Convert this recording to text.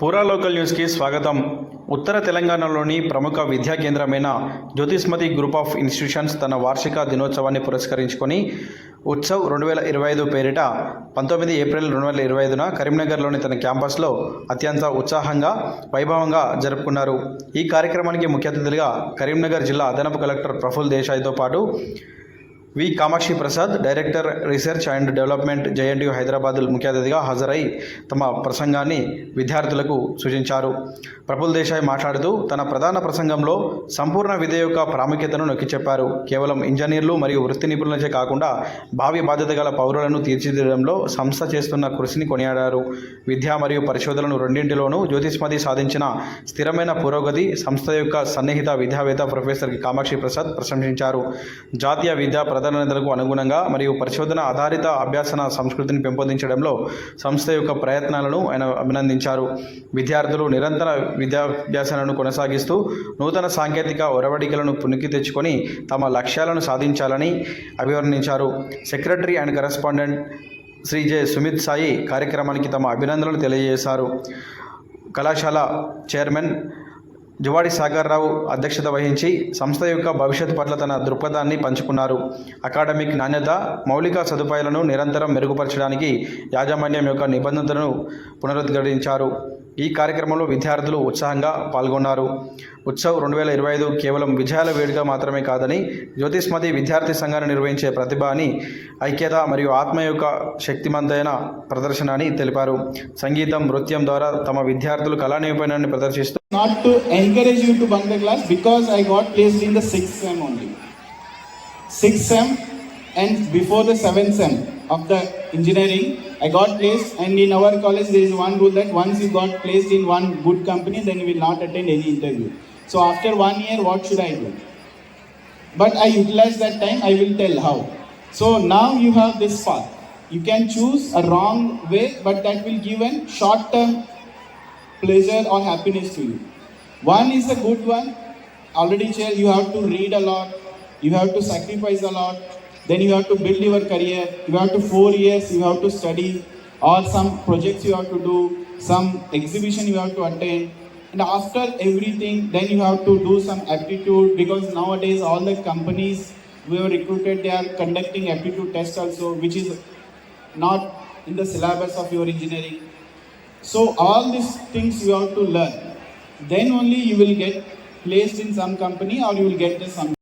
పూరా లోకల్ న్యూస్కి స్వాగతం. ఉత్తర తెలంగాణలోని ప్రముఖ విద్యా కేంద్రమైన జ్యోతిస్మతి గ్రూప్ ఆఫ్ ఇన్స్టిట్యూషన్స్ తన వార్షిక దినోత్సవాన్ని పురస్కరించుకొని ఉత్సవ్ రెండు వేల ఇరవై ఐదు పేరిట పంతొమ్మిది ఏప్రిల్ రెండు వేల ఇరవై ఐదున కరీంనగర్లోని తన క్యాంపస్లో అత్యంత ఉత్సాహంగా వైభవంగా జరుపుకున్నారు. ఈ కార్యక్రమానికి ముఖ్య అతిథులుగా కరీంనగర్ జిల్లా అదనపు కలెక్టర్ ప్రఫుల్ దేశాయ్తో పాటు V. Kamakshi Prasad director research and development JNTU Hyderabad ముఖ్య అతిథిగా హాజరై తమ ప్రసంగాన్ని విద్యార్థులకు సూచించారు. ప్రఫుల్ దేశాయ్ మాట్లాడుతూ తన ప్రధాన ప్రసంగంలో సంపూర్ణ విద్య యొక్క ప్రాముఖ్యతను నొక్కి చెప్పారు. కేవలం ఇంజనీర్లు మరియు వృత్తి నిపుణులచే కాకుండా భావి బాధ్యత గల పౌరులను తీర్చిదిద్దడంలో సంస్థ చేస్తున్న కృషిని కొనియాడారు. విద్య మరియు పరిశోధనలు రెండింటిలోనూ జ్యోతిష్మతి సాధించిన స్థిరమైన పురోగతి సంస్థ యొక్క సన్నిహిత విద్యావేత్త ప్రొఫెసర్ కామాక్షి ప్రసాద్ ప్రశంసించారు. జాతీయ విద్యా ప్రాధాన్యతలకు అనుగుణంగా మరియు పరిశోధన ఆధారిత అభ్యాసన సంస్కృతిని పెంపొందించడంలో సంస్థ యొక్క ప్రయత్నాలను ఆయన అభినందించారు. విద్యార్థులు నిరంతర విద్యాభ్యాసాలను కొనసాగిస్తూ నూతన సాంకేతిక ఒరవడికలను పునికి తెచ్చుకొని తమ లక్ష్యాలను సాధించాలని అభివర్ణించారు. Secretary and correspondent Shri J. Sumit Sai కార్యక్రమానికి తమ అభినందనలు తెలియజేశారు. కళాశాల చైర్మన్ జువాడి సాగర్ రావు అధ్యక్షత వహించి సంస్థ యొక్క భవిష్యత్తు పట్ల తన దృక్పథాన్ని పంచుకున్నారు. అకాడమిక్ నాణ్యత మౌలిక సదుపాయాలను నిరంతరం మెరుగుపరచడానికి యాజమాన్యం యొక్క నిబంధనలను పునరుద్ఘాటించారు ఈ కార్యక్రమంలో విద్యార్థులు ఉత్సాహంగా పాల్గొన్నారు. ఉత్సవ్ రెండు వేల ఇరవై ఐదు కేవలం విజయాల వేడుక మాత్రమే కాదని జ్యోతిష్మతి విద్యార్థి సంఘాన్ని నిర్వహించే ప్రతిభ అని ఐక్యత మరియు ఆత్మ యొక్క శక్తిమంతైన ప్రదర్శన అని తెలిపారు. సంగీతం నృత్యం ద్వారా తమ విద్యార్థులు కళా నైపుణ్యాన్ని ప్రదర్శిస్తూ not to encourage you to bunk the class because I got place in the sixth sem only Sixth sem and before the seventh sem of the engineering, I got placed and in our college there is one rule that once you got placed in one good company then you will not attend any interview. So after one year what should I do? But I utilized that time, I will tell how. So now you have this path. You can choose a wrong way, but that will give a short term pleasure or happiness to you. One is a good one. Already, chair, you have to read a lot, you have to sacrifice a lot, then you have to build your career. You have to four years, you have to study, or some projects you have to do, some exhibition you have to attend. And after everything, then you have to do some aptitude because nowadays all the companies we have recruited, they are conducting aptitude tests also, which is not in the syllabus of your engineering. So all these things you have to learn. Then only you will get placed in some company or you will get some